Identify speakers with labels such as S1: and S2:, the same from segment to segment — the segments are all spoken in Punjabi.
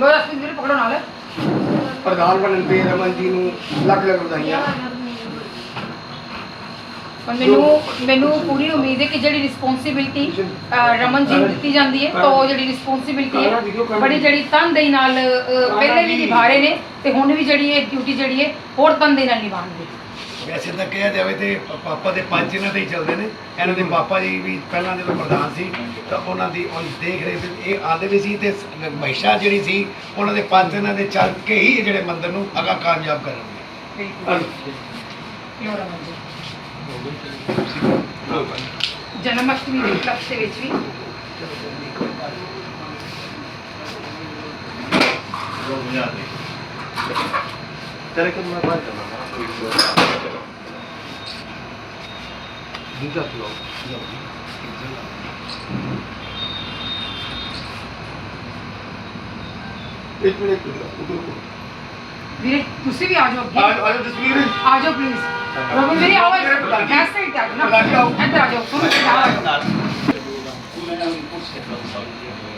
S1: ਲੋ ਜਸਪੀਤ ਵੀਰੇ ਪਕੜੋ ਨਾਲ।
S2: ਪ੍ਰਧਾਨ ਬਣਨ ਤੇ ਰਮਨ ਜੀ ਨੂੰ ਲੱਖ ਲੱਖ ਵਧਾਈਆਂ।
S1: ਪਰ ਮੈਨੂੰ ਮੈਨੂੰ ਪੂਰੀ ਉਮੀਦ ਹੈ ਕਿ ਜਿਹੜੀ ਰਿਸਪੌਂਸਿਬਿਲਟੀ ਰਮਨ ਜੀ ਨੂੰ ਦਿੱਤੀ ਜਾਂਦੀ ਹੈ ਤਾਂ ਉਹ ਜਿਹੜੀ ਰਿਸਪੌਂਸਿਬਿਲਟੀ ਹੈ ਬੜੀ ਜਿਹੜੀ ਤਨਦੇਹੀ ਨਾਲ ਪਹਿਲੇ ਵੀ ਨਿਭਾ ਰਹੇ ਨੇ ਤੇ ਹੁਣ ਵੀ ਜਿਹੜੀ ਇਹ ਡਿਊਟੀ ਜਿਹੜੀ ਹੈ ਹੋਰ ਤਨਦੇਹੀ ਨਾਲ ਨਿਭਾਉਣਗੇ।
S3: ਵੈਸੇ ਤਾਂ ਕਿਹਾ ਜਾਵੇ ਤੇ ਪਾਪਾ ਦੇ ਪੰਜ ਇਹਨਾਂ ਦੇ ਹੀ ਚੱਲਦੇ ਨੇ। ਇਹਨਾਂ ਦੇ ਪਾਪਾ ਜੀ ਵੀ ਪਹਿਲਾਂ ਜਦੋਂ ਪ੍ਰਧਾਨ ਸੀ ਤਾਂ ਉਹਨਾਂ ਦੀ ਉਹ ਦੇਖ ਰਹੇ ਸੀ ਇਹ ਆਦੇ ਵੀ ਸੀ ਤੇ ਮਹਿਸ਼ਾ ਜਿਹੜੀ ਸੀ ਉਹਨਾਂ ਦੇ ਪੰਜ ਇਹਨਾਂ ਦੇ ਚੱਲ ਕੇ ਹੀ ਜਿਹੜੇ ਮੰਦਰ ਨੂੰ ਅਗਾ ਕਾਮਯਾਬ ਕਰਨਗੇ
S1: ਜਨਮ ਅਸ਼ਟਮੀ ਦੇ ਕਲੱਬ ਵਿੱਚ ਵੀ।
S4: ਤੇਰੇ ਕੋਲ ਮੈਂ ਬਾਤ ਕਰਨਾ দুইটা ফ্লোর
S2: ਇੱਕ ਮਿੰਟ ਉਧਰ ਕੋ
S1: ਵੀਰੇ ਤੁਸੀਂ ਵੀ ਆ ਜਾਓ ਅੱਗੇ।
S2: ਆ ਜਾਓ ਜਸਵੀਰ।
S1: ਆ ਜਾਓ ਪਲੀਜ਼ ਰਮਨ ਮੇਰੀ ਆਵਾਜ਼ ਗੈਸ ਸਾਈਡ ਤੇ ਆ ਜਾਓ ਨਾ। ਇੱਧਰ ਆ ਜਾਓ
S2: ਸੁਣੋ ਕਿਹਦਾ ਆਵਾਜ਼
S3: ਮੈਂ ਪੁੱਛ ਕੇ ਤੁਹਾਨੂੰ ਸਮਝਿਆ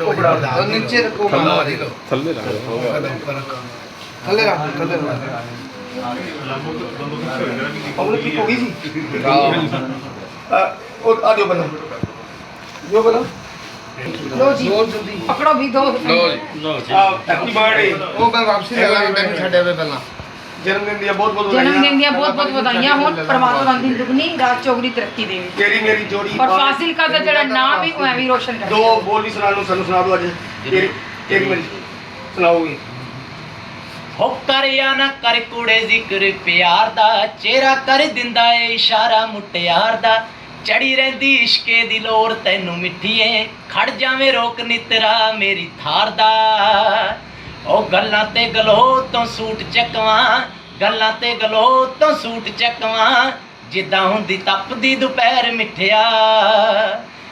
S2: ਉਹ ਬੜਾ
S3: ਉਹ ਨੀਚੇ ਰੱਖੋ ਮਾਮਾ ਜੀ ਲੋ
S4: थल्ले रखो
S3: ਥੱਲੇ ਰੱਖ ਥੱਲੇ ਰੱਖ
S2: ਉਹਨੇ ਕੀ ਹੋ ਗਈ ਸੀ
S3: ਆਓ
S2: ਅਹ, ਉਹ ਆ ਦਿਓ ਬੰਦਾ ਜੋ ਬੰਦਾ
S1: ਲੋ ਜੀ
S3: ਬਹੁਤ ਜਲਦੀ
S1: ਪਕੜੋ ਵੀ ਦੋ
S3: ਲੋ ਜੀ
S2: ਹੈਪੀ ਬਰਥਡੇ
S3: ਉਹ ਮੈਂ ਵਾਪਸੀ ਲਗਾ ਮੈਨੂੰ ਛੱਡਿਆ ਵੇ ਪਹਿਲਾਂ
S2: ਜਨਮ ਦਿਨ ਦੀਆਂ ਬਹੁਤ ਬਹੁਤ
S1: ਜਨਮ ਦਿਨ ਦੀਆਂ ਬਹੁਤ ਬਹੁਤ ਵਧਾਈਆਂ। ਹੋਣ ਪਰਮਾਤਮਾ ਦਿਨ ਦੁਗਣੀ ਰਾਤ ਚੌਗਣੀ ਤਰੱਕੀ ਦੇਵੇ।
S2: ਤੇਰੀ ਮੇਰੀ ਜੋੜੀ
S1: ਔਰ ਫਾਸਿਲ ਕਾ ਦਾ ਜਿਹੜਾ ਨਾਮ ਵੀ ਉਹ ਐਵੇਂ ਹੀ ਰੋਸ਼ਨ ਕਰੇ
S2: ਦੋ ਬੋਲ ਵੀ ਸੁਣਾ ਲਓ ਸਾਨੂੰ ਸੁਣਾ ਦਿਓ ਅੱਜ। ਤੇਰੀ ਇੱਕ ਮਿੰਟ ਸੁਣਾਓਗੇ?
S5: ਹੋ ਕਰਿਆ ਨਾ ਕਰ ਕੁੜੇ ਜ਼ਿਕਰ ਪਿਆਰ ਦਾ ਚਿਹਰਾ ਕਰ ਦਿੰਦਾ ਏ ਇਸ਼ਾਰਾ ਮੁਟਿਆਰ ਦਾ। ਚੜੀ ਰਹਿੰਦੀ ਇਸ਼ਕੇ ਦੀ ਲੋਰ ਤੈਨੂੰ ਮਿੱਠੀਏ ਖੜ ਜਾਵੇਂ ਰੋਕ ਨਿਤਰਾ ਮੇਰੀ ਥਾਰ ਦਾ। ਉਹ ਗੱਲਾਂ ਤੇ ਗਲੋ ਤੋਂ ਸੂਟ ਚੱਕਵਾਂ ਗੱਲਾਂ ਤੇ ਗਲੋ ਤੋਂ ਸੂਟ ਚੱਕਵਾਂ ਜਿੱਦਾਂ ਹੁੰਦੀ ਤਪਦੀ ਦੁਪਹਿਰ ਮਿੱਠਿਆ।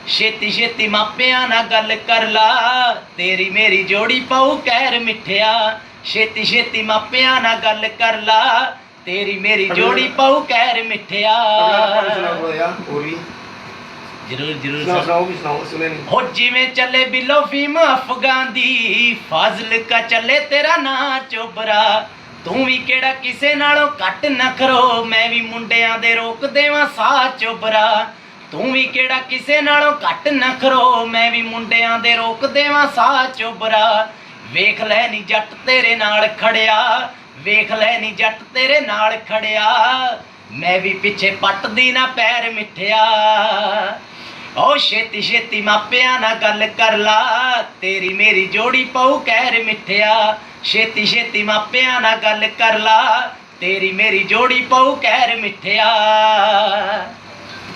S5: ਛੇਤੀ ਛੇਤੀ ਮਾਪਿਆਂ ਨਾਲ ਗੱਲ ਕਰ ਲਾ ਤੇਰੀ ਮੇਰੀ ਜੋੜੀ ਪਾਉ ਕਹਿਰ ਮਿੱਠਿਆ। ਛੇਤੀ ਛੇਤੀ ਮਾਪਿਆਂ ਨਾਲ ਗੱਲ ਕਰ ਲਾ ਤੇਰੀ ਮੇਰੀ ਜੋੜੀ ਪਾਉ ਕਹਿਰ ਮਿੱਠਿਆ
S2: ਅਗਲਾ ਪਾਣੀ ਸੁਣਾਓ ਯਾਰ ਹੋਰ ਵੀ
S5: ਜਰੂਰ ਜਰੂਰ
S2: ਸੁਣਾਓ ਸੁਣਾਓ ਵੀ ਸੁਣਾਓ ਸੁਣੇ ਨਹੀਂ।
S5: ਹੋ ਜਿਵੇਂ ਚੱਲੇ ਬਿੱਲੋ ਫੀਮ ਅਫਗਾਨ ਦੀ ਫਾਜ਼ਲ ਕਾ ਚੱਲੇ ਤੇਰਾ ਨਾਂ ਚੋਬਰਾ। ਤੂੰ ਵੀ ਕਿਹੜਾ ਕਿਸੇ ਨਾਲੋਂ ਘੱਟ ਨਾ ਕਰੋ ਮੈਂ ਵੀ ਮੁੰਡਿਆਂ ਦੇ ਰੋਕ ਦੇਵਾਂ ਸਾਹ ਚੋਬਰਾ। ਤੂੰ ਵੀ ਕਿਹੜਾ ਕਿਸੇ ਨਾਲੋਂ ਘੱਟ ਨਾ ਕਰੋ ਮੈਂ ਵੀ ਮੁੰਡਿਆਂ ਦੇ ਰੋਕ ਦੇਵਾਂ ਸਾਹ ਚੋਬਰਾ। ਵੇਖ ਲੈ ਨੀ ਜੱਟ ਤੇਰੇ ਨਾਲ ਖੜਿਆ ਵੇਖ ਲੈ ਨੀ ਜੱਟ ਤੇਰੇ ਨਾਲ ਖੜਿਆ। ਮੈਂ ਵੀ ਪਿੱਛੇ ਪੱਟਦੀ ਨਾ ਪੈਰ ਮਿੱਠਿਆ। ਓ ਛੇਤੀ ਛੇਤੀ ਮਾਪਿਆਂ ਨਾਲ ਗੱਲ ਕਰ ਲਾ ਤੇਰੀ ਮੇਰੀ ਜੋੜੀ ਪਾਉ ਕਹਿਰ ਮਿੱਠਿਆ ਛੇਤੀ ਛੇਤੀ ਮਾਪਿਆਂ ਨਾਲ ਗੱਲ ਕਰ ਲਾ ਤੇਰੀ ਮੇਰੀ ਜੋੜੀ ਪਾਉ ਕਹਿਰ ਮਿੱਠਿਆ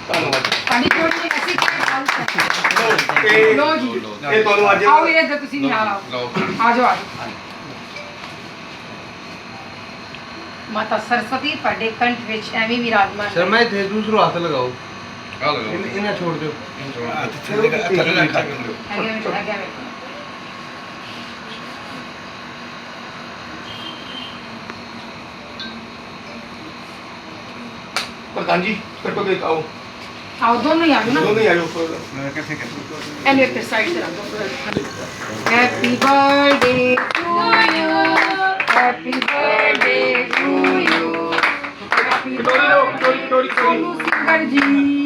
S2: ਧੰਨਵਾਦ
S1: ਸਾਡੀ ਜੋੜੀ ਐਸੀ ਕੋਈ
S2: ਇਹ
S1: ਲੋ ਜੀ
S2: ਇਹ ਤੁਹਾਨੂੰ ਅੱਜ
S1: ਆਓ ਵੀਰੇ ਇੱਧਰ ਤੁਸੀਂ ਨਹੀਂ ਆਓ
S3: ਲਓ
S1: ਆ ਜਾਓ ਆ ਜਾਓ ਮਾਤਾ ਸਰਸਵਤੀ ਤੁਹਾਡੇ ਕੰਠ ਵਿੱਚ ਐਵੇਂ ਵਿਰਾਜਮਾਨ ਹੈ।
S4: शर्मा थे दूसरो हाथ लगाओ
S3: ਆ ਲਓ
S4: ਇਹਨੂੰ- ਇਹਨਾਂ ਛੋੜ ਦਿਓ।
S3: ਹੱਥ ਥੱਲੇ ਕਰ- ਥੱਲੇ ਕਰ-
S1: ਥੱਲੇ ਕਰ ਲਓ। ਅੱਗੇ ਵੇਖੋ ਅੱਗੇ ਵੇਖੋ
S2: ਪ੍ਰਧਾਨ ਜੀ ਕਿਰਪਾ ਕਰਕੇ ਆਓ।
S1: ਆਓ ਦੋਨੋਂ ਹੀ ਆ ਜਾਓ ਨਾ।
S2: ਦੋਨੇ ਆਇਓ ਮੈਂ ਕਿੱਥੇ
S1: ਕਿੱਥੇ ਇਹਨੂੰ ਇੱਕ ਸਾਈਡ ਤੇ ਰੱਖ ਦਿਓ happy birthday to you happy birthday
S3: to you happy birthday to you
S2: singer ji.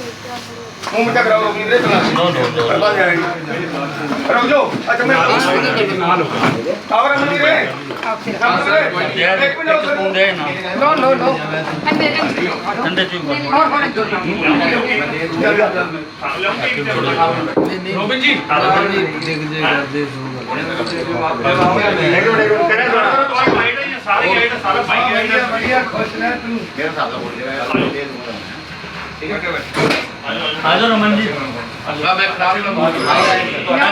S2: ਮੂੰਹ ਮਿੱਠਾ ਕਰਾਓ ਰੋਕੀ ਵੀਰੇ ਕਲਾ ਨੋ ਨੋ ਨੋ ਬਰਬਾਦ ਜਾਏਗੀ ਰੁਕ ਜਾਓ ਅੱਛਾ ਮੈਂ ਆਵਰ ਅਮਨ ਵੀਰੇ ਇੱਕ ਮਿੰਟ ਰੁਕ
S1: ਲੋ ਲੋ ਲੋ ਅੰਦੇ ਅੰਦੇ ਹੋਰ ਹੋਰ
S6: ਰੋਬਿਨ ਜੀ। ਸਾਰੇ ਗਾਈਡ ਸਾਰਾ ਬਾਈਕ
S3: ਵਧੀਆ ਵਧੀਆ ਖੁਸ਼ ਰਹਿ ਤੂੰ
S1: ਨਾਮ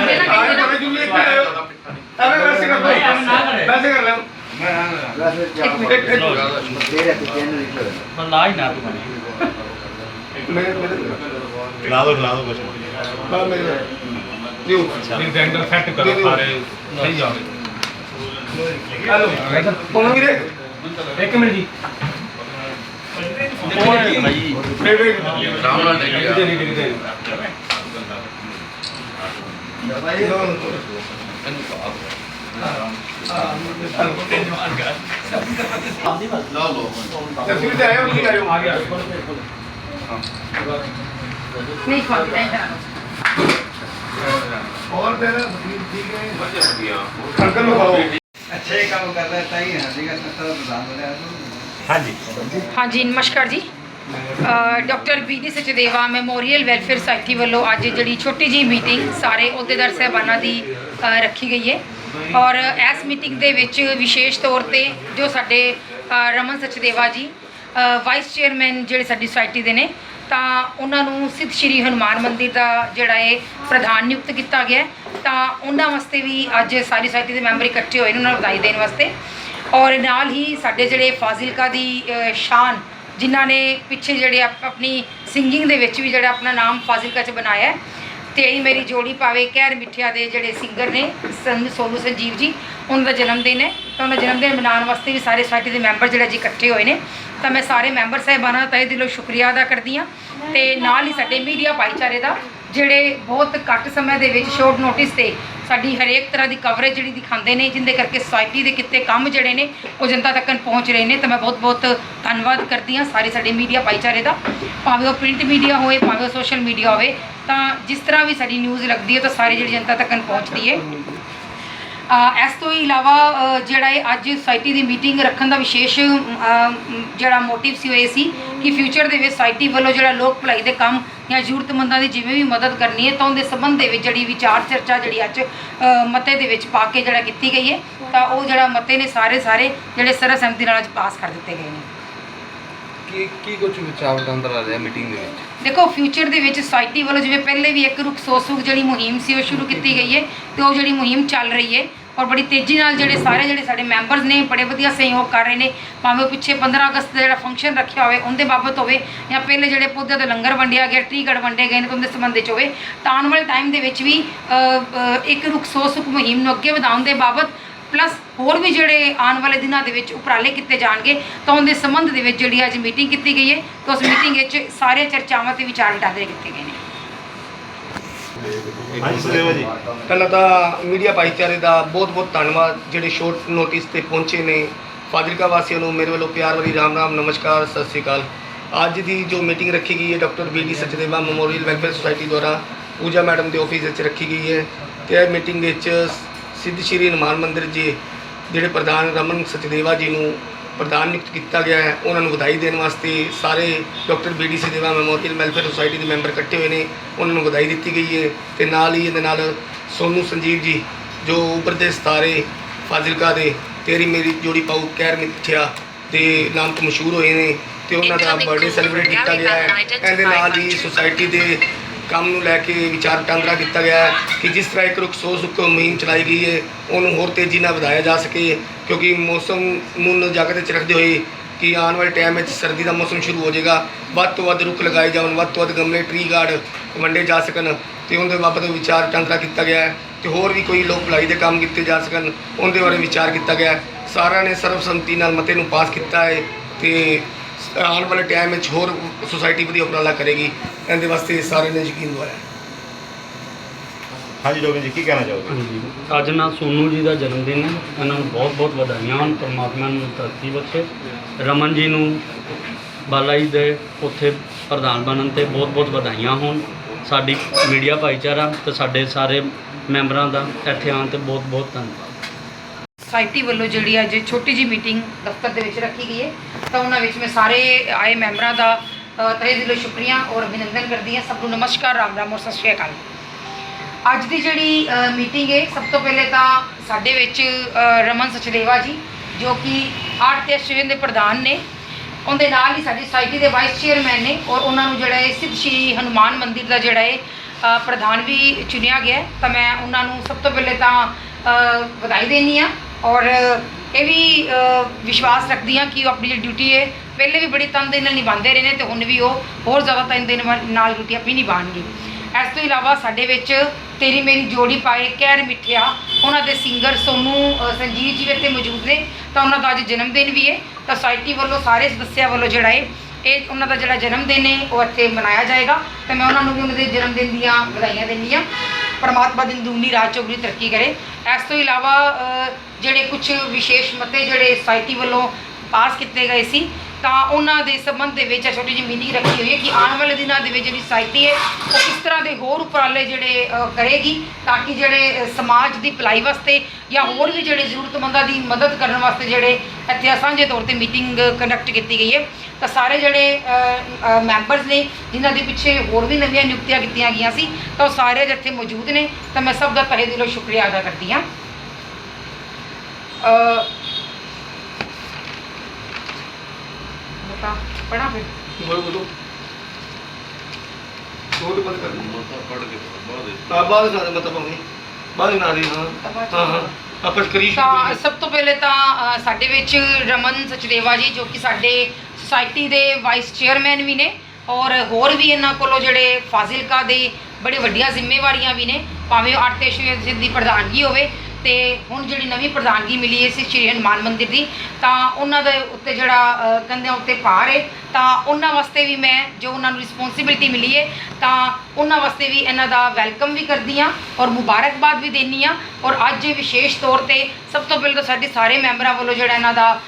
S1: ਦੇਣਾ
S2: ਆਏ
S1: ਕਿਹਦੇ
S2: ਬੜੇ ਜੁਲੇ ਇੱਥੇ ਆਇਓ ਐਵੇਂ ਵੈਸੇ ਕਰ ਦੋ। ਵੈਸੇ ਕਰ ਲੈ।
S4: ਖਿਲਾ ਦੋ ਕੁਛ।
S2: ਬਾ ਮੇਰੇ ਦਿਓ
S6: ਡਿਜ਼ਾਈਨਰ ਸੈੱਟ ਕਰੋ ਸਾਰੇ। ਸਹੀ ਜਾਵੇ
S2: ਹਲੋ।
S6: ਇੱਕ ਮਿੰਟ ਜੀ।
S2: ਵੇਟ ਵੇਟ ਤਸਵੀਰ ਤੇ ਆਇਓ ਨਹੀਂ ਆਇਓ ਆ ਗਿਆ
S1: ਨਹੀਂ ਖਾਂਦੀ ਟੈਨਸ਼ਨ
S3: ਹੋਰ ਤੇਰਾ ਠੀਕ ਹੈ
S2: ਅੰਕਲ ਨੂੰ ਖਾਓ
S3: ਅੱਛੇ ਕੰਮ ਕਰਦਾ ਤਾਂ ਹੀ ਹੱਸੇਗਾ ਸੱਤਾ ਪ੍ਰਧਾਨ ਬਣਿਆ
S1: ਹਾਂਜੀ। ਨਮਸਕਾਰ ਜੀ। Doctor B D Sachdeva memorial welfare society ਵੱਲੋਂ ਅੱਜ ਜਿਹੜੀ ਛੋਟੀ ਜੀ ਮੀਟਿੰਗ ਸਾਰੇ ਅਹੁਦੇਦਾਰ ਸਹਿਬਾਨਾਂ ਦੀ ਅ, ਰੱਖੀ ਗਈ ਹੈ ਔਰ ਇਸ ਮੀਟਿੰਗ ਦੇ ਵਿੱਚ ਵਿਸ਼ੇਸ਼ ਤੌਰ ਤੇ ਜੋ ਸਾਡੇ ਅ, ਰਮਨ ਸਚਦੇਵਾ ਜੀ ਵਾਈਸ ਚੇਅਰਮੈਨ ਜਿਹੜੇ ਸਾਡੀ ਸੁਸਾਇਟੀ ਦੇ ਨੇ ਤਾਂ ਉਹਨਾਂ ਨੂੰ ਸਿੱਧ ਸ਼੍ਰੀ ਹਨੂਮਾਨ ਮੰਦਿਰ ਦਾ ਜਿਹੜਾ ਹੈ ਪ੍ਰਧਾਨ ਨਿਯੁਕਤ ਕੀਤਾ ਗਿਆ। ਹੈ। ਤਾਂ ਉਹਨਾਂ ਵਾਸਤੇ ਵੀ ਅੱਜ ਸਾਰੀ ਸੁਸਾਇਟੀ ਦੇ ਮੈਂਬਰ ਇਕੱਠੇ ਹੋਏ ਨੇ ਉਹਨਾਂ ਨੂੰ ਵਧਾਈ ਦੇਣ ਵਾਸਤੇ। ਔਰ ਨਾਲ ਹੀ ਸਾਡੇ ਜਿਹੜੇ ਫਾਜ਼ਿਲਕਾ ਦੀ ਸ਼ਾਨ, ਜਿਨ੍ਹਾਂ ਨੇ ਪਿੱਛੇ ਜਿਹੜੇ ਆਪਣੀ ਸਿੰਗਿੰਗ ਦੇ ਵਿੱਚ ਵੀ ਜਿਹੜਾ ਆਪਣਾ ਨਾਮ ਫਾਜ਼ਿਲਕਾ 'ਚ ਬਣਾਇਆ ਹੈ। ਤੇ ਇਹ ਮੇਰੀ ਜੋੜੀ ਪਾਵੇ ਕਹਿਰ ਮਿੱਠਿਆ ਦੇ ਜਿਹੜੇ ਸਿੰਗਰ ਨੇ ਸੰਨ ਸੋਨੂ ਸੰਜੀਵ ਜੀ, ਉਹਨਾਂ ਦਾ ਜਨਮ ਦਿਨ ਹੈ, ਤਾਂ ਉਹਨਾਂ ਦਾ ਜਨਮ ਦਿਨ ਮਨਾਉਣ ਵਾਸਤੇ ਵੀ ਸਾਰੇ ਸੋਸਾਇਟੀ ਦੇ ਮੈਂਬਰ ਜਿਹੜੇ ਜੀ ਇਕੱਠੇ ਹੋਏ ਨੇ, ਤਾਂ ਮੈਂ ਸਾਰੇ ਮੈਂਬਰ ਸਾਹਿਬਾਨਾਂ ਦਾ ਤਹਿ ਦਿਲੋਂ ਸ਼ੁਕਰੀਆ ਅਦਾ ਕਰਦੀ ਹਾਂ, ਤੇ ਨਾਲ ਹੀ ਸਾਡੇ ਮੀਡੀਆ ਭਾਈਚਾਰੇ ਦਾ ਜਿਹੜੇ ਬਹੁਤ ਘੱਟ ਸਮੇਂ ਦੇ ਵਿੱਚ ਸ਼ੋਰਟ ਨੋਟਿਸ ਤੇ ਸਾਡੀ ਹਰੇਕ ਤਰ੍ਹਾਂ ਦੀ ਕਵਰੇਜ ਜਿਹੜੀ ਦਿਖਾਉਂਦੇ ਨੇ, ਜਿੰਦੇ ਕਰਕੇ ਸੋਸਾਇਟੀ ਦੇ ਕਿਤੇ ਕੰਮ ਜਿਹੜੇ ਨੇ, ਉਹ ਜਨਤਾ ਤੱਕ ਪਹੁੰਚ ਰਹੇ ਨੇ। ਤਾਂ ਮੈਂ ਬਹੁਤ ਬਹੁਤ ਧੰਨਵਾਦ ਕਰਦੀ ਹਾਂ ਸਾਰੇ ਸਾਡੇ ਮੀਡੀਆ ਭਾਈਚਾਰੇ ਦਾ। ਭਾਵੇਂ ਉਹ ਪ੍ਰਿੰਟ ਮੀਡੀਆ ਹੋਵੇ, ਭਾਵੇਂ ਉਹ ਸੋਸ਼ਲ ਮੀਡੀਆ ਹੋਵੇ, ਤਾਂ ਜਿਸ ਤਰ੍ਹਾਂ ਵੀ ਸਾਡੀ ਨਿਊਜ਼ ਲੱਗਦੀ ਹੈ, ਤਾਂ ਸਾਰੀ ਜਿਹੜੀ ਜਨਤਾ ਤੱਕ ਪਹੁੰਚਦੀ ਹੈ। ਇਸ ਤੋਂ ਇਲਾਵਾ ਜਿਹੜਾ ਇਹ ਅੱਜ ਸੁਸਾਇਟੀ ਦੀ ਮੀਟਿੰਗ ਰੱਖਣ ਦਾ ਵਿਸ਼ੇਸ਼ ਜਿਹੜਾ ਮੋਟਿਵ ਸੀ ਉਹ ਇਹ ਸੀ ਕਿ ਫਿਊਚਰ ਦੇ ਵਿੱਚ ਸੁਸਾਇਟੀ ਵੱਲੋਂ ਜਿਹੜਾ ਲੋਕ ਭਲਾਈ ਦੇ ਕੰਮ ਜਾਂ ਜ਼ਰੂਰਤਮੰਦਾਂ ਦੀ ਜਿਵੇਂ ਵੀ ਮਦਦ ਕਰਨੀ ਹੈ ਤਾਂ ਉਹਦੇ ਸੰਬੰਧ ਦੇ ਵਿੱਚ ਜਿਹੜੀ ਵਿਚਾਰ ਚਰਚਾ ਜਿਹੜੀ ਅੱਜ ਮਤੇ ਦੇ ਵਿੱਚ ਪਾ ਕੇ ਜਿਹੜਾ ਕੀਤੀ ਗਈ ਹੈ ਤਾਂ ਉਹ ਜਿਹੜਾ ਮਤੇ ਨੇ ਸਾਰੇ ਸਾਰੇ ਜਿਹੜੇ ਸਰਵਸਹਿਮਤੀ ਨਾਲ ਅੱਜ ਪਾਸ ਕਰ ਦਿੱਤੇ ਗਏ ਨੇ।
S7: ਕੀ ਕੀ ਕੁਝ ਵਿਚਾਰ ਵਟਾਂਦਰਾ ਆ ਰਿਹਾ ਮੀਟਿੰਗ ਦੇ ਵਿੱਚ?
S1: ਦੇਖੋ ਫਿਊਚਰ ਦੇ ਵਿੱਚ ਸੁਸਾਇਟੀ ਵੱਲੋਂ ਜਿਵੇਂ ਪਹਿਲੇ ਵੀ ਇੱਕ ਰੁੱਖ ਸੌ ਸੁੱਖ ਜਿਹੜੀ ਮੁਹਿੰਮ ਸੀ ਉਹ ਸ਼ੁਰੂ ਕੀਤੀ ਗਈ ਹੈ ਤੇ ਉਹ ਜਿਹੜੀ ਮੁਹਿੰਮ ਚੱਲ ਰਹੀ ਹੈ ਔਰ ਬੜੀ ਤੇਜ਼ੀ ਨਾਲ ਜਿਹੜੇ ਸਾਰੇ ਜਿਹੜੇ ਸਾਡੇ ਮੈਂਬਰਸ ਨੇ, ਬੜੇ ਵਧੀਆ ਸਹਿਯੋਗ ਕਰ ਰਹੇ ਨੇ। ਭਾਵੇਂ ਉਹ ਪਿੱਛੇ 15 ਅਗਸਤ ਦਾ ਜਿਹੜਾ ਫੰਕਸ਼ਨ ਰੱਖਿਆ ਹੋਵੇ, ਉਹਦੇ ਬਾਬਤ ਹੋਵੇ ਜਾਂ ਪਹਿਲੇ ਜਿਹੜੇ ਪੌਦੇ ਦੇ ਲੰਗਰ ਵੰਡਿਆ ਗਿਆ ਟ੍ਰੀ ਵੰਡੇ ਗਏ ਨੇ ਤਾਂ ਉਹਦੇ ਸੰਬੰਧ ਵਿੱਚ ਹੋਵੇ, ਤਾਂ ਆਉਣ ਵਾਲੇ ਟਾਈਮ ਦੇ ਵਿੱਚ ਵੀ ਇੱਕ ਰੁੱਖ ਸੋ ਸੁੱਖ ਮੁਹਿੰਮ ਨੂੰ ਅੱਗੇ ਵਧਾਉਣ ਦੇ ਬਾਬਤ ਪਲੱਸ ਹੋਰ ਵੀ ਜਿਹੜੇ ਆਉਣ ਵਾਲੇ ਦਿਨਾਂ ਦੇ ਵਿੱਚ ਉਪਰਾਲੇ ਕੀਤੇ ਜਾਣਗੇ, ਤਾਂ ਉਹਦੇ ਸੰਬੰਧ ਦੇ ਵਿੱਚ ਜਿਹੜੀ ਅੱਜ ਮੀਟਿੰਗ ਕੀਤੀ ਗਈ ਹੈ, ਤਾਂ ਉਸ ਮੀਟਿੰਗ ਵਿੱਚ ਸਾਰੇ ਚਰਚਾਵਾਂ ਤੇ ਵਿਚਾਰ ਵਟਾਂਦਰੇ ਕੀਤੇ ਗਏ ਨੇ।
S4: ਹਾਂਜੀ। ਸਦੇਵਾ ਜੀ
S2: ਪਹਿਲਾਂ ਤਾਂ ਮੀਡੀਆ ਭਾਈਚਾਰੇ ਦਾ ਬਹੁਤ ਬਹੁਤ ਧੰਨਵਾਦ ਜਿਹੜੇ ਸ਼ੋਰਟ ਨੋਟਿਸ ਤੇ ਪਹੁੰਚੇ ਨੇ। ਫਾਜ਼ਿਲਕਾ ਵਾਸੀਆਂ ਨੂੰ ਮੇਰੇ ਵੱਲੋਂ ਪਿਆਰ ਭਰੀ ਰਾਮ ਰਾਮ ਨਮਸਕਾਰ ਸਤਿ ਸ੍ਰੀ ਅਕਾਲ। ਅੱਜ ਦੀ ਜੋ ਮੀਟਿੰਗ ਰੱਖੀ ਗਈ ਹੈ doctor B D Sachdeva memorial welfare society ਦੁਆਰਾ ਪੂਜਾ ਮੈਡਮ ਦੇ ਆਫਿਸ ਵਿੱਚ ਰੱਖੀ ਗਈ ਹੈ ਤੇ ਇਹ ਮੀਟਿੰਗ ਵਿੱਚ ਸਿੱਧ ਸ਼੍ਰੀ ਹਨੂਮਾਨ ਮੰਦਿਰ ਜੀ ਜਿਹੜੇ ਪ੍ਰਧਾਨ ਰਮਨ ਸਚਦੇਵਾ ਜੀ ਨੂੰ ਪ੍ਰਧਾਨ ਨਿਯੁਕਤ ਕੀਤਾ ਗਿਆ ਹੈ। ਉਹਨਾਂ ਨੂੰ ਵਧਾਈ ਦੇਣ ਵਾਸਤੇ ਸਾਰੇ doctor B D Sachdeva memorial welfare society ਦੇ ਮੈਂਬਰ ਇਕੱਠੇ ਹੋਏ ਨੇ। ਉਹਨਾਂ ਨੂੰ ਵਧਾਈ ਦਿੱਤੀ ਗਈ ਹੈ ਤੇ ਨਾਲ ਹੀ ਇਹਦੇ ਨਾਲ ਸੋਨੂ ਸੰਜੀਵ ਜੀ ਜੋ ਉੱਭਰਦੇ ਸਿਤਾਰੇ ਫਾਜ਼ਿਲਕਾ ਦੇ ਤੇਰੀ ਮੇਰੀ ਜੋੜੀ ਪਾਉ ਕਹਿਰ ਮਿੱਠਿਆ ਦੇ ਨਾਮ ਤੋਂ ਮਸ਼ਹੂਰ ਹੋਏ ਨੇ ਤੇ ਉਹਨਾਂ ਦਾ ਬਰਥਡੇ ਸੈਲੀਬ੍ਰੇਟ ਕੀਤਾ ਗਿਆ ਹੈ। ਇਹਦੇ ਨਾਲ ਹੀ ਸੁਸਾਇਟੀ ਦੇ ਕੰਮ ਨੂੰ ਲੈ ਕੇ ਵਿਚਾਰ ਵਟਾਂਦਰਾ ਕੀਤਾ ਗਿਆ ਹੈ ਕਿ ਜਿਸ ਤਰ੍ਹਾਂ ਇੱਕ ਰੁੱਖ ਸੌ ਸੁੱਖ ਮੁਹਿੰਮ ਚਲਾਈ ਗਈ ਹੈ, ਉਹਨੂੰ ਹੋਰ ਤੇਜ਼ੀ ਨਾਲ ਵਧਾਇਆ ਜਾ ਸਕੇ, ਕਿਉਂਕਿ ਮੌਸਮ ਨੂੰ ਨਜ਼ਾਕਤ ਵਿੱਚ ਰੱਖਦੇ ਹੋਏ ਕਿ ਆਉਣ ਵਾਲੇ ਟਾਈਮ ਵਿੱਚ ਸਰਦੀ ਦਾ ਮੌਸਮ ਸ਼ੁਰੂ ਹੋ ਜਾਏਗਾ, ਵੱਧ ਤੋਂ ਵੱਧ ਰੁੱਖ ਲਗਾਏ ਜਾਣ, ਵੱਧ ਤੋਂ ਵੱਧ ਗਮਲੇ ਟਰੀ ਗਾਰਡ ਵੰਡੇ ਜਾ ਸਕਣ ਤੇ ਉਹਦੇ ਬਾਬਤ ਵਿਚਾਰ ਵਟਾਂਦਰਾ ਕੀਤਾ ਗਿਆ ਹੈ ਤੇ ਹੋਰ ਵੀ ਕੋਈ ਲੋਕ ਭਲਾਈ ਦੇ ਕੰਮ ਕੀਤੇ ਜਾ ਸਕਣ, ਉਹਦੇ ਬਾਰੇ ਵਿਚਾਰ ਕੀਤਾ ਗਿਆ ਸਾਰਿਆਂ ਨੇ ਸਰਬਸੰਮਤੀ ਨਾਲ ਮਤੇ ਨੂੰ ਪਾਸ ਕੀਤਾ ਹੈ ਤੇ ਆਉਣ ਵਾਲੇ ਟਾਈਮ ਵਿੱਚ ਹੋਰ ਸੁਸਾਇਟੀ ਵਧੀਆ ਉਪਰਾਲਾ ਕਰੇਗੀ। ਇਹਦੇ ਵਾਸਤੇ ਸਾਰਿਆਂ ਨੇ ਯਕੀਨ ਦਵਾਇਆ।
S4: ਹਾਂਜੀ ਜੋਗਿੰਦਰ ਜੀ ਕੀ ਕਹਿਣਾ ਚਾਹੋਗੇ?
S8: ਹਾਂਜੀ ਅੱਜ ਨਾ ਸੋਨੂ ਜੀ ਦਾ ਜਨਮ ਦਿਨ ਹੈ। ਇਹਨਾਂ ਨੂੰ ਬਹੁਤ ਬਹੁਤ ਵਧਾਈਆਂ ਹੋਣ। ਪਰਮਾਤਮਾ ਨੂੰ ਤਰੱਕੀ ਬਖਸ਼ੇ। ਰਮਨ ਜੀ ਨੂੰ ਬਾਲਾ ਜੀ ਦੇ ਉੱਥੇ ਪ੍ਰਧਾਨ ਬਣਨ ਤੇ ਬਹੁਤ ਬਹੁਤ ਵਧਾਈਆਂ ਹੋਣ। ਸਾਡੀ ਮੀਡੀਆ ਭਾਈਚਾਰਾ ਤੇ ਸਾਡੇ ਸਾਰੇ ਮੈਂਬਰਾਂ ਦਾ ਇੱਥੇ ਆਉਣ ਤੇ ਬਹੁਤ ਬਹੁਤ ਧੰਨਵਾਦ।
S1: ਸੁਸਾਇਟੀ ਵੱਲੋਂ ਜਿਹੜੀ ਅੱਜ ਛੋਟੀ ਜੀ ਮੀਟਿੰਗ ਦਫ਼ਤਰ ਦੇ ਵਿੱਚ ਰੱਖੀ ਗਈ ਹੈ। ਤਾਂ ਉਹਨਾਂ ਵਿੱਚ ਮੈਂ ਸਾਰੇ ਆਏ ਮੈਂਬਰਾਂ ਦਾ ਤਹਿ ਦਿਲੋਂ ਸ਼ੁਕਰੀਆ ਔਰ ਅਭਿਨੰਦਨ ਕਰਦੀ ਹਾਂ। ਸਭ ਨੂੰ ਨਮਸਕਾਰ, ਰਾਮ ਰਾਮ ਔਰ ਸਤਿ ਸ਼੍ਰੀ ਅਕਾਲ। ਅੱਜ ਦੀ ਜਿਹੜੀ ਮੀਟਿੰਗ ਹੈ, ਸਭ ਤੋਂ ਪਹਿਲੇ ਤਾਂ ਸਾਡੇ ਵਿੱਚ ਰਮਨ ਸਚਦੇਵਾ ਜੀ, ਜੋ ਕਿ ਆਰਟ ਐਸੋਸੀਏਸ਼ਨ ਦੇ ਪ੍ਰਧਾਨ ਨੇ। ਉਹਦੇ ਨਾਲ ਹੀ ਸਾਡੀ ਸੋਸਾਇਟੀ ਦੇ ਵਾਈਸ ਚੇਅਰਮੈਨ ਨੇ ਔਰ ਉਹਨਾਂ ਨੂੰ ਜਿਹੜਾ ਹੈ ਸਿੱਧ ਸ਼੍ਰੀ ਹਨੂਮਾਨ ਮੰਦਿਰ ਦਾ ਜਿਹੜਾ ਹੈ ਪ੍ਰਧਾਨ ਵੀ ਚੁਣਿਆ ਗਿਆ ਤਾਂ ਮੈਂ ਉਹਨਾਂ ਨੂੰ ਸਭ ਤੋਂ ਪਹਿਲੇ ਤਾਂ ਵਧਾਈ ਦੇਣੀ ਆ ਔਰ ਇਹ ਵੀ ਵਿਸ਼ਵਾਸ ਰੱਖਦੀ ਹਾਂ ਕਿ ਉਹ ਆਪਣੀ ਜਿਹੜੀ ਡਿਊਟੀ ਹੈ ਪਹਿਲੇ ਵੀ ਬੜੀ ਤਨਦੇਹੀ ਨਾਲ ਨਿਭਾਉਂਦੇ ਰਹੇ ਨੇ ਤੇ ਹੁਣ ਵੀ ਉਹ ਹੋਰ ਜ਼ਿਆਦਾ ਤਨਦੇਹੀ ਨਾਲ ਰੋਟੀ ਆਪਣੀ ਨਿਭਾਉਣਗੇ। ਇਸ ਤੋਂ ਇਲਾਵਾ ਸਾਡੇ ਵਿੱਚ ਤੇਰੀ ਮੇਰੀ ਜੋੜੀ ਪਾਏ ਕਹਿਰ ਮਿੱਠਿਆ ਉਹਨਾਂ ਦੇ ਸਿੰਗਰ ਸੋਨੂ ਅ, ਸੰਜੀਤ ਜੀ ਵੀ ਇੱਥੇ ਮੌਜੂਦ ਨੇ ਤਾਂ ਉਹਨਾਂ ਦਾ ਅੱਜ ਜਨਮ ਦਿਨ ਵੀ ਹੈ। ਤਾਂ ਸੁਸਾਇਟੀ ਵੱਲੋਂ ਸਾਰੇ ਸਦੱਸਿਆਂ ਵੱਲੋਂ ਜਿਹੜਾ ਹੈ ਇਹ ਉਹਨਾਂ ਦਾ ਜਿਹੜਾ ਜਨਮ ਦਿਨ ਹੈ ਉਹ ਇੱਥੇ ਮਨਾਇਆ ਜਾਏਗਾ। ਤੇ ਮੈਂ ਉਹਨਾਂ ਨੂੰ ਵੀ ਉਹਨਾਂ ਦੇ ਜਨਮ ਦਿਨ ਦੀਆਂ ਵਧਾਈਆਂ ਦਿੰਦੀ ਹਾਂ। ਪਰਮਾਤਮਾ ਦਿਨ ਦੁਗਣੀ ਰਾਜ ਚੌਗਣੀ ਤਰੱਕੀ ਕਰੇ। ਇਸ ਤੋਂ ਇਲਾਵਾ ਜਿਹੜੇ ਕੁਝ ਵਿਸ਼ੇਸ਼ ਮਤੇ ਜਿਹੜੇ ਸੋਸਾਇਟੀ ਵੱਲੋਂ ਪਾਸ ਕੀਤੇ ਗਏ ਸੀ ਤਾਂ ਉਹਨਾਂ ਦੇ ਸੰਬੰਧ ਦੇ ਵਿੱਚ ਇਹ ਛੋਟੀ ਜਿਹੀ ਮੀਨਿੰਗ ਰੱਖੀ ਹੋਈ ਹੈ ਕਿ ਆਉਣ ਵਾਲੇ ਦਿਨਾਂ ਦੇ ਵਿੱਚ ਜਿਹੜੀ ਸੁਸਾਇਟੀ ਹੈ, ਉਹ ਕਿਸ ਤਰ੍ਹਾਂ ਦੇ ਹੋਰ ਉਪਰਾਲੇ ਜਿਹੜੇ ਕਰੇਗੀ ਤਾਂ ਕਿ ਜਿਹੜੇ ਸਮਾਜ ਦੀ ਭਲਾਈ ਵਾਸਤੇ ਜਾਂ ਹੋਰ ਵੀ ਜਿਹੜੇ ਜ਼ਰੂਰਤਮੰਦਾਂ ਦੀ ਮਦਦ ਕਰਨ ਵਾਸਤੇ ਜਿਹੜੇ ਇੱਥੇ ਸਾਂਝੇ ਤੌਰ ਤੇ ਮੀਟਿੰਗ ਕੰਡਕਟ ਕੀਤੀ ਗਈ ਹੈ, ਤਾਂ ਸਾਰੇ ਜਿਹੜੇ ਮੈਂਬਰਸ ਨੇ, ਜਿਨ੍ਹਾਂ ਦੇ ਪਿੱਛੇ ਹੋਰ ਵੀ ਨਵੀਆਂ ਨਿਯੁਕਤੀਆਂ ਕੀਤੀਆਂ ਗਈਆਂ ਸੀ, ਤਾਂ ਉਹ ਸਾਰੇ ਇੱਥੇ ਮੌਜੂਦ ਨੇ, ਤਾਂ ਮੈਂ ਸਭ ਦਾ ਤਹਿ ਦਿਲੋਂ ਸ਼ੁਕਰੀਆ ਅਦਾ ਕਰਦੀ ਹਾਂ। ਅ, ਬਤਾ ਪੜਾ ਫਿਰ
S2: ਬੋਲੋ। ਬੋਲੋ ਦੋ ਬੰਦ ਕਰ ਦੋ ਆ ਬਾਅਦ ਨਾਲ ਮਤਲਬ ਹੋਣੀ ਬਾਅਦ ਨਾਲ ਹੀ। ਹਾਂ ਹਾਂ ਹਾਂ। ਆਪਾਂ ਕਰੀ
S1: ਤਾਂ ਸਭ ਤੋਂ ਪਹਿਲੇ ਤਾਂ ਸਾਡੇ ਵਿੱਚ ਰਮਨ ਸਚਦੇਵਾ ਜੀ ਜੋ ਕਿ ਸਾਡੇ ਸੁਸਾਇਟੀ ਦੇ ਵਾਈਸ ਚੇਅਰਮੈਨ ਵੀ ਨੇ ਔਰ ਹੋਰ ਵੀ ਇਹਨਾਂ ਕੋਲੋਂ ਜਿਹੜੇ ਫਾਜ਼ਿਲਕਾ ਦੇ ਬੜੇ ਵੱਡੀਆਂ ਜ਼ਿੰਮੇਵਾਰੀਆਂ ਵੀ ਨੇ ਭਾਵੇਂ ਉਹ ਆਰਟ ਐਸੋਸੀਏਸ਼ਨ ਦੀ ਪ੍ਰਧਾਨਗੀ ਹੋਵੇ ਤੇ ਹੁਣ ਜਿਹੜੀ ਨਵੀਂ ਪ੍ਰਧਾਨਗੀ ਮਿਲੀ ਹੈ ਸ੍ਰੀ ਹਨੂਮਾਨ ਮੰਦਿਰ ਦੀ, ਤਾਂ ਉਹਨਾਂ ਦੇ ਉੱਤੇ ਜਿਹੜਾ ਕੰਧਿਆਂ ਉੱਤੇ ਭਾਰ ਹੈ, ਤਾਂ ਉਹਨਾਂ ਵਾਸਤੇ ਵੀ ਮੈਂ ਜੋ ਉਹਨਾਂ ਨੂੰ ਰਿਸਪੌਂਸਿਬਿਲਟੀ ਮਿਲੀ ਹੈ, ਤਾਂ ਉਹਨਾਂ ਵਾਸਤੇ ਵੀ ਇਹਨਾਂ ਦਾ ਵੈਲਕਮ ਵੀ ਕਰਦੀ ਹਾਂ ਔਰ ਮੁਬਾਰਕਬਾਦ ਵੀ ਦੇਣੀ ਆ ਔਰ ਅੱਜ ਵਿਸ਼ੇਸ਼ ਤੌਰ ਤੇ ਸਭ ਤੋਂ ਪਹਿਲਾਂ ਤਾਂ ਸਾਡੇ ਸਾਰੇ ਮੈਂਬਰਾਂ ਵੱਲੋਂ ਜਿਹੜਾ ਇਹਨਾਂ ਦਾ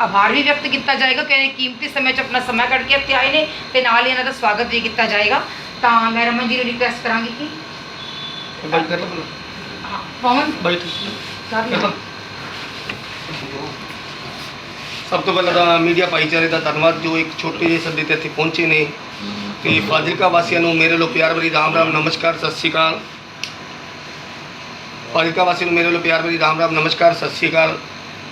S1: ਆਭਾਰ ਵੀ ਵਿਅਕਤ ਕੀਤਾ ਜਾਏਗਾ ਕਿ ਇਹ ਕੀਮਤੀ ਸਮੇਂ 'ਚ ਆਪਣਾ ਸਮਾਂ ਕੱਢ ਕੇ ਇੱਥੇ ਆਏ ਨੇ ਤੇ ਨਾਲ ਹੀ ਇਹਨਾਂ ਦਾ ਸਵਾਗਤ ਵੀ ਕੀਤਾ ਜਾਏਗਾ। ਤਾਂ ਮੈਂ ਰਮਨ ਜੀ ਨੂੰ ਰਿਕੁਐਸਟ ਕਰਾਂਗੀ ਕਿ
S2: ਬੰਦ ਕਰ ਲਓ
S1: ਪਵਨ?
S2: ਬੈਠ
S1: ਕਰ ਲਓ।
S2: ਸਭ ਤੋਂ ਪਹਿਲਾਂ ਤਾਂ ਮੀਡੀਆ ਭਾਈਚਾਰੇ ਦਾ ਧੰਨਵਾਦ ਜੋ ਇੱਕ ਛੋਟੇ ਜਿਹੇ ਸੱਦੇ ਤੇ ਇੱਥੇ ਪਹੁੰਚੇ ਨੇ। ਤੇ ਫਾਜ਼ਿਲਕਾ ਵਾਸੀਆਂ ਨੂੰ ਮੇਰੇ ਵੱਲੋਂ ਪਿਆਰ ਭਰੀ ਰਾਮ ਰਾਮ ਨਮਸਕਾਰ ਸਤਿ ਸ਼੍ਰੀ ਅਕਾਲ। ਫਾਜ਼ਿਲਕਾ ਵਾਸੀਆਂ ਨੂੰ ਮੇਰੇ ਵੱਲੋਂ ਪਿਆਰ ਭਰੀ ਰਾਮ ਰਾਮ ਨਮਸਕਾਰ ਸਤਿ ਸ਼੍ਰੀ ਅਕਾਲ।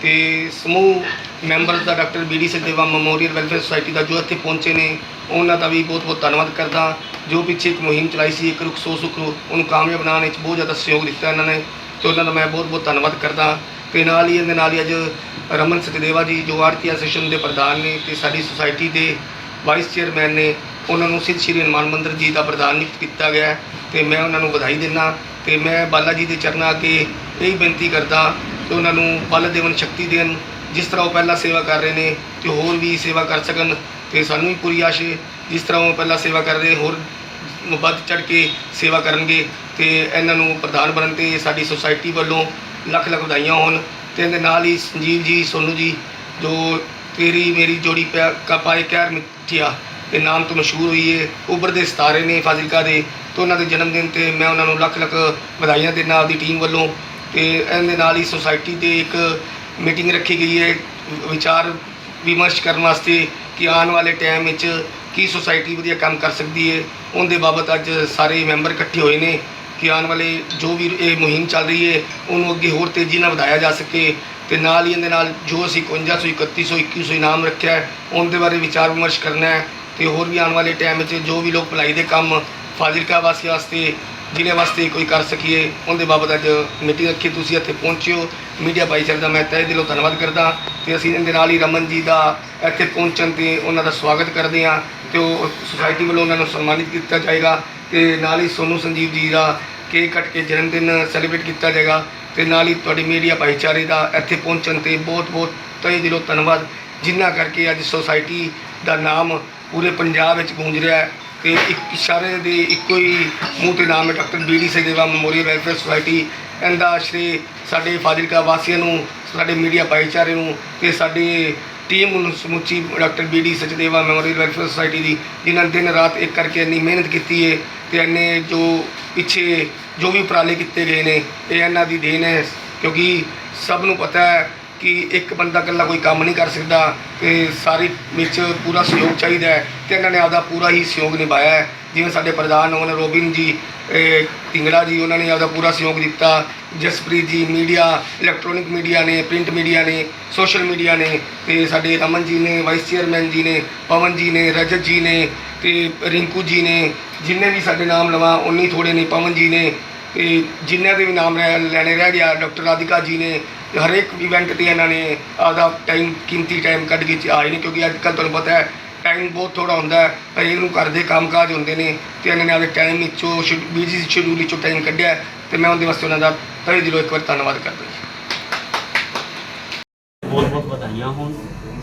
S2: ਤੇ ਸਮੂਹ ਮੈਂਬਰਸ ਦਾ doctor B D Sachdeva memorial welfare society ਦਾ ਜੋ ਇੱਥੇ ਪਹੁੰਚੇ ਨੇ ਉਹਨਾਂ ਦਾ ਵੀ ਬਹੁਤ ਬਹੁਤ ਧੰਨਵਾਦ ਕਰਦਾ। ਜੋ ਪਿੱਛੇ ਇੱਕ ਮੁਹਿੰਮ ਚਲਾਈ ਸੀ, ਇੱਕ ਰੁਖ ਸੋ ਸੁਖ ਉਹਨੂੰ ਕਾਮਯਾਬ ਬਣਾਉਣ ਵਿੱਚ ਬਹੁਤ ਜ਼ਿਆਦਾ ਸਹਿਯੋਗ ਦਿੱਤਾ ਇਹਨਾਂ ਨੇ ਤੇ ਉਹਨਾਂ ਦਾ ਮੈਂ ਬਹੁਤ ਬਹੁਤ ਧੰਨਵਾਦ ਕਰਦਾ ਤੇ ਨਾਲ ਹੀ ਇਹਦੇ ਨਾਲ ਹੀ ਅੱਜ ਰਮਨ ਸਚਦੇਵਾ ਜੀ, ਜੋ ਆਰਤੀ ਐਸੋਸੀਏਸ਼ਨ ਦੇ ਪ੍ਰਧਾਨ ਨੇ ਤੇ ਸਾਡੀ ਸੁਸਾਇਟੀ ਦੇ ਵਾਈਸ ਚੇਅਰਮੈਨ ਨੇ, ਉਹਨਾਂ ਨੂੰ ਸਿੱਧ ਸ਼੍ਰੀ ਹਨੂਮਾਨ ਮੰਦਿਰ ਜੀ ਦਾ ਪ੍ਰਧਾਨ ਨਿਯੁਕਤ ਕੀਤਾ ਗਿਆ ਹੈ ਤੇ ਮੈਂ ਉਹਨਾਂ ਨੂੰ ਵਧਾਈ ਦਿੰਦਾ ਤੇ ਮੈਂ ਬਾਲਾ ਜੀ ਦੇ ਚਰਨਾਂ ਅੱਗੇ ਇਹੀ ਬੇਨਤੀ ਕਰਦਾ ਕਿ ਉਹਨਾਂ ਨੂੰ ਬਲ, ਦੇਵਨ, ਸ਼ਕਤੀ ਦੇਣ, ਜਿਸ ਤਰ੍ਹਾਂ ਉਹ ਪਹਿਲਾਂ ਸੇਵਾ ਕਰ ਰਹੇ ਨੇ ਤੇ ਹੋਰ ਵੀ ਸੇਵਾ ਕਰ ਸਕਣ ਤੇ ਸਾਨੂੰ ਵੀ ਪੂਰੀ ਆਸ਼ ਹੈ। ਜਿਸ ਤਰ੍ਹਾਂ ਉਹ ਪਹਿਲਾਂ ਸੇਵਾ ਕਰ ਰਹੇ ਹੋਰ ਵੱਧ ਚੜ ਕੇ ਸੇਵਾ ਕਰਨਗੇ ਤੇ ਇਹਨਾਂ ਨੂੰ ਪ੍ਰਧਾਨ ਬਣਨ ਤੇ ਸਾਡੀ ਸੁਸਾਇਟੀ ਵੱਲੋਂ ਲੱਖ ਲੱਖ ਵਧਾਈਆਂ ਹੋਣ ਤੇ ਇਹਦੇ ਨਾਲ ਹੀ ਸੰਜੀਵ ਜੀ, ਸੋਨੂ ਜੀ, ਜੋ ਤੇਰੀ ਮੇਰੀ ਜੋੜੀ ਪਿਆ ਪਾਏ ਕਹਿਰ ਮਿੱਠਿਆ ਦੇ ਨਾਮ ਤੋਂ ਮਸ਼ਹੂਰ ਹੋਈ ਹੈ ਉੱਭਰਦੇ ਸਿਤਾਰੇ ਨੇ ਫਾਜ਼ਿਲਕਾ ਦੇ ਤੇ ਉਹਨਾਂ ਦੇ ਜਨਮ ਦਿਨ ਤੇ ਮੈਂ ਉਹਨਾਂ ਨੂੰ ਲੱਖ ਲੱਖ ਵਧਾਈਆਂ ਦੇਣਾ ਆਪਦੀ ਟੀਮ ਵੱਲੋਂ ਤੇ ਇਹਦੇ ਨਾਲ ਹੀ ਸੁਸਾਇਟੀ 'ਤੇ ਇੱਕ ਮੀਟਿੰਗ ਰੱਖੀ ਗਈ ਹੈ ਵਿਚਾਰ ਵਿਮਰਸ਼ ਕਰਨ ਵਾਸਤੇ ਕਿ ਆਉਣ ਵਾਲੇ ਟਾਈਮ ਵਿੱਚ ਕੀ ਸੁਸਾਇਟੀ ਵਧੀਆ ਕੰਮ ਕਰ ਸਕਦੀ ਹੈ? ਉਹਦੇ ਬਾਬਤ ਅੱਜ ਸਾਰੇ ਮੈਂਬਰ ਇਕੱਠੇ ਹੋਏ ਨੇ ਕਿ ਆਉਣ ਵਾਲੇ ਜੋ ਵੀ ਇਹ ਮੁਹਿੰਮ ਚੱਲ ਰਹੀ ਹੈ, ਉਹਨੂੰ ਅੱਗੇ ਹੋਰ ਤੇਜ਼ੀ ਨਾਲ ਵਧਾਇਆ ਜਾ ਸਕੇ ਤੇ ਨਾਲ ਹੀ ਇਹਦੇ ਨਾਲ ਜੋ ਅਸੀਂ 5100 3100 2100 ਇਨਾਮ ਰੱਖਿਆ ਹੈ, ਉਹਦੇ ਬਾਰੇ ਵਿਚਾਰ ਵਿਮਰਸ਼ ਕਰਨਾ ਹੈ ਤੇ ਹੋਰ ਵੀ ਆਉਣ ਵਾਲੇ ਟਾਈਮ 'ਚ ਜੋ ਵੀ ਲੋਕ ਭਲਾਈ ਦੇ ਕੰਮ ਫਾਜ਼ਿਲਕਾ ਵਾਸੀਆਂ ਵਾਸਤੇ ਜ਼ਿਲ੍ਹੇ ਵਾਸਤੇ ਕੋਈ ਕਰ ਸਕੀਏ, ਉਹਦੇ ਬਾਬਤ ਅੱਜ ਮੀਟਿੰਗ ਰੱਖੀ ਤੁਸੀਂ ਇੱਥੇ ਪਹੁੰਚਿਓ। ਮੀਡੀਆ ਭਾਈਚਾਰੇ ਦਾ ਮੈਂ ਤਹਿ ਦਿਲੋਂ ਧੰਨਵਾਦ ਕਰਦਾ। ਤੇ ਅਸੀਂ ਇਹਦੇ ਨਾਲ ਹੀ ਰਮਨ ਜੀ ਦਾ ਇੱਥੇ ਪਹੁੰਚਣ ਤੇ ਉਹਨਾਂ ਦਾ ਸਵਾਗਤ ਕਰਦੇ ਹਾਂ ਤੇ ਉਹ ਸੁਸਾਇਟੀ ਵੱਲੋਂ ਉਹਨਾਂ ਨੂੰ ਸਨਮਾਨਿਤ ਕੀਤਾ ਜਾਏਗਾ ਤੇ ਨਾਲ ਹੀ ਸੋਨੂ ਸੰਜੀਵ ਜੀ ਦਾ ਕੇਕ ਕੱਟ ਕੇ ਜਨਮ ਦਿਨ ਸੈਲੀਬ੍ਰੇਟ ਕੀਤਾ ਜਾਏਗਾ ਤੇ ਨਾਲ ਹੀ ਤੁਹਾਡੀ ਮੀਡੀਆ ਭਾਈਚਾਰੇ ਦਾ ਇੱਥੇ ਪਹੁੰਚਣ ਤੇ ਬਹੁਤ ਬਹੁਤ ਤਹਿ ਦਿਲੋਂ ਧੰਨਵਾਦ। ਜਿਨ੍ਹਾਂ ਕਰਕੇ ਅੱਜ ਸੁਸਾਇਟੀ ਦਾ ਨਾਮ ਪੂਰੇ ਪੰਜਾਬ ਵਿੱਚ ਗੂੰਜ ਰਿਹਾ ਹੈ। ਤੇ ਇੱਕ ਇਸ਼ਾਰੇ ਦੇ ਇੱਕੋ ਹੀ ਮੂੰਹ ਤੇ ਨਾਮ ਹੈ doctor B D Sachdeva memorial welfare society ਇਹਦਾ ਸ਼੍ਰੀ ਸਾਡੇ ਫਾਜ਼ਿਲਕਾ ਵਾਸੀਆਂ ਨੂੰ, ਸਾਡੇ ਮੀਡੀਆ ਭਾਈਚਾਰੇ ਨੂੰ ਤੇ ਸਾਡੀ ਟੀਮ ਨੂੰ ਸਮੁੱਚੀ doctor B D Sachdeva memorial welfare society ਦੀ, ਜਿਨ੍ਹਾਂ ਨੇ ਦਿਨ ਰਾਤ ਇੱਕ ਕਰਕੇ ਇੰਨੀ ਮਿਹਨਤ ਕੀਤੀ ਹੈ ਤੇ ਇਹਨੇ ਜੋ ਪਿੱਛੇ ਜੋ ਵੀ ਉਪਰਾਲੇ ਕੀਤੇ ਗਏ ਨੇ, ਇਹ ਇਹਨਾਂ ਦੀ ਦੇਣ ਹੈ। ਕਿਉਂਕਿ ਸਭ ਨੂੰ ਪਤਾ ਹੈ ਕਿ ਇੱਕ ਬੰਦਾ ਇਕੱਲਾ ਕੋਈ ਕੰਮ ਨਹੀਂ ਕਰ ਸਕਦਾ ਤੇ ਸਾਰੀ ਵਿੱਚ ਪੂਰਾ ਸਹਿਯੋਗ ਚਾਹੀਦਾ ਹੈ ਤੇ ਇਹਨਾਂ ਨੇ ਆਪਦਾ ਪੂਰਾ ਹੀ ਸਹਿਯੋਗ ਨਿਭਾਇਆ ਹੈ। ਜਿਵੇਂ ਸਾਡੇ ਪ੍ਰਧਾਨ ਹੋਣ ਰੋਬਿਨ ਜੀ, ਇਹ ਜੀ, ਉਹਨਾਂ ਨੇ ਆਪਦਾ ਪੂਰਾ ਸਹਿਯੋਗ ਦਿੱਤਾ। Jaspreet ji, media, electronic media ਨੇ, ਪ੍ਰਿੰਟ ਮੀਡੀਆ ਨੇ, ਸੋਸ਼ਲ ਮੀਡੀਆ ਨੇ ਤੇ ਸਾਡੇ ਰਮਨ ਜੀ ਨੇ, ਵਾਈਸ ਚੇਅਰਮੈਨ ਜੀ ਨੇ, ਪਵਨ ਜੀ ਨੇ, ਰਜਤ ਜੀ ਨੇ ਤੇ ਰਿੰਕੂ ਜੀ ਨੇ, ਜਿੰਨੇ ਵੀ ਸਾਡੇ ਨਾਮ ਲਵਾਂ, ਉਨੀ ਥੋੜੇ ਨੇ ਪਵਨ ਜੀ ਨੇ ਤੇ ਜਿੰਨਿਆਂ ਦੇ ਵੀ ਨਾਮ ਰਹਿ- ਲੈਣੇ ਰਹਿ ਗਿਆ, ਡਾਕਟਰ ਰਾਧਿਕਾ ਜੀ ਨੇ ਹਰੇਕ ਇਵੈਂਟ ਤੇ ਇਹਨਾਂ ਨੇ ਆਪਦਾ ਟਾਈਮ ਕੀਮਤੀ ਟਾਈਮ ਕੱਢ ਕੇ ਚ- ਆਏ ਨੇ, ਕਿਉਂਕਿ ਅੱਜ ਕੱਲ੍ਹ ਤੁਹਾਨੂੰ ਪਤਾ ਹੈ ਟਾਈਮ ਬਹੁਤ ਥੋੜਾ ਹੁੰਦਾ ਹੈ ਹਰੇਕ ਨੂੰ ਘਰ ਦੇ ਕੰਮਕਾਜ ਹੁੰਦੇ ਨੇ ਤੇ ਇਹਨਾਂ ਨੇ ਆਪਦੇ ਟਾਈਮ ਵਿੱਚੋਂ ਬਿਜ਼ੀ ਸ਼ਡਿਊਲ ਵਿੱਚੋਂ ਟਾਈਮ ਕੱਢਿਆ ਹੈ ਤੇ ਮੈਂ ਉਹਦੇ ਵਾਸਤੇ ਉਹਨਾਂ ਦਾ ਤਹਿ ਦਿਲੋਂ ਇੱਕ ਵਾਰ ਧੰਨਵਾਦ ਕਰਦਾ ਜੀ।
S8: ਬਹੁਤ ਬਹੁਤ ਵਧਾਈਆਂ ਹੋਣ।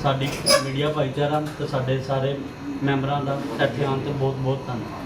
S8: ਸਾਡੀ ਮੀਡੀਆ ਭਾਈਚਾਰਾ ਤੇ ਸਾਡੇ ਸਾਰੇ ਮੈਂਬਰਾਂ ਦਾ ਇੱਥੇ ਆਉਣ ਤੇ ਬਹੁਤ ਬਹੁਤ ਧੰਨਵਾਦ।